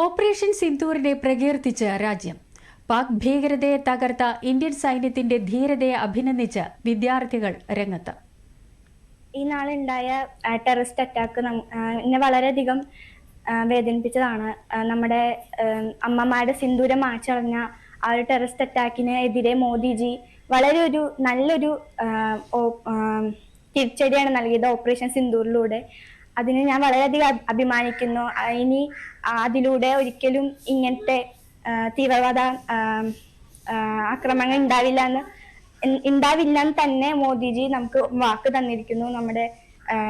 Operation സിന്ദൂറിനെ പ്രകീർത്തിച്ച് രാജ്യം. പാക് ഭീകരതയെ തകർത്ത ഇന്ത്യൻ സൈന്യത്തിന്റെ ധീരതയെ അഭിനന്ദിച്ച് വിദ്യാർത്ഥികൾ രംഗത്ത്. ഈ നാളുണ്ടായ ടെററിസ്റ്റ് അറ്റാക്ക് എന്നെ വളരെയധികം വേദനിപ്പിച്ചതാണ്. നമ്മുടെ അമ്മമാരുടെ സിന്ദൂരം മാച്ചളഞ്ഞ ആ ഒരു ടെററിസ്റ്റ് അറ്റാക്കിന് എതിരെ മോദിജി വളരെ ഒരു നല്ലൊരു തിരിച്ചടിയാണ് നൽകിയത് ഓപ്പറേഷൻ സിന്ദൂറിലൂടെ. അതിന് ഞാൻ വളരെയധികം അഭി- അഭിമാനിക്കുന്നു. ഇനി അതിലൂടെ ഒരിക്കലും ഇങ്ങനത്തെ തീവ്രവാദ ആക്രമണങ്ങൾ ഉണ്ടാവില്ല എന്ന് ഉണ്ടാവില്ല എന്ന് തന്നെ മോദിജി നമുക്ക് വാക്ക് തന്നിരിക്കുന്നു. നമ്മുടെ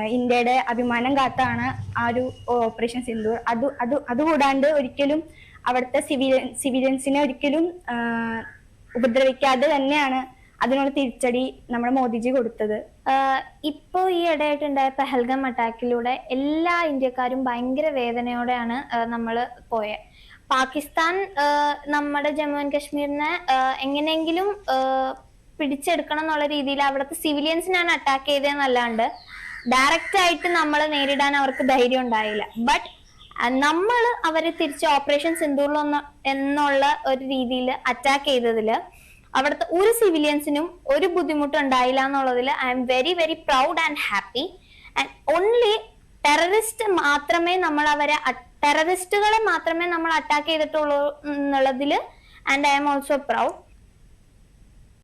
ഇന്ത്യയുടെ അഭിമാനം കാത്താണ് ആ ഒരു ഓപ്പറേഷൻ സിന്ദൂർ. അത് അത് അതുകൂടാണ്ട് ഒരിക്കലും അവിടുത്തെ സിവിലിയൻ സിവിലിയൻസിനെ ഒരിക്കലും ഉപദ്രവിക്കാതെ തന്നെയാണ് അതിനുള്ള തിരിച്ചടി നമ്മുടെ മോദിജി കൊടുത്തത്. ഇപ്പോൾ ഈ ഇടയായിട്ടുണ്ടായ പെഹൽഗം അറ്റാക്കിലൂടെ എല്ലാ ഇന്ത്യക്കാരും ഭയങ്കര വേദനയോടെയാണ് നമ്മൾ പോയത് പാകിസ്ഥാൻ നമ്മുടെ ജമ്മു ആൻഡ് കാശ്മീരിനെ എങ്ങനെയെങ്കിലും പിടിച്ചെടുക്കണം എന്നുള്ള രീതിയിൽ അവിടുത്തെ സിവിലിയൻസിനാണ് അറ്റാക്ക് ചെയ്തതെന്നല്ലാണ്ട് ഡയറക്റ്റ് ആയിട്ട് നമ്മൾ നേരിടാൻ അവർക്ക് ധൈര്യം ഉണ്ടായില്ല. ബട്ട് നമ്മൾ അവരെ തിരിച്ച് ഓപ്പറേഷൻ സിന്ദൂറിൽ എന്നുള്ള ഒരു രീതിയിൽ അറ്റാക്ക് ചെയ്തതിൽ അവിടുത്തെ ഒരു സിവിലിയൻസിനും ഒരു ബുദ്ധിമുട്ടും ഉണ്ടായില്ല എന്നുള്ളതിൽ I am very very proud and happy and only terrorist മാത്രമേ നമ്മൾ അവരെ ടെററിസ്റ്റുകളെ മാത്രമേ നമ്മൾ അറ്റാക്ക് ചെയ്തിട്ടുള്ളൂ എന്നുള്ളതിൽ and I am also proud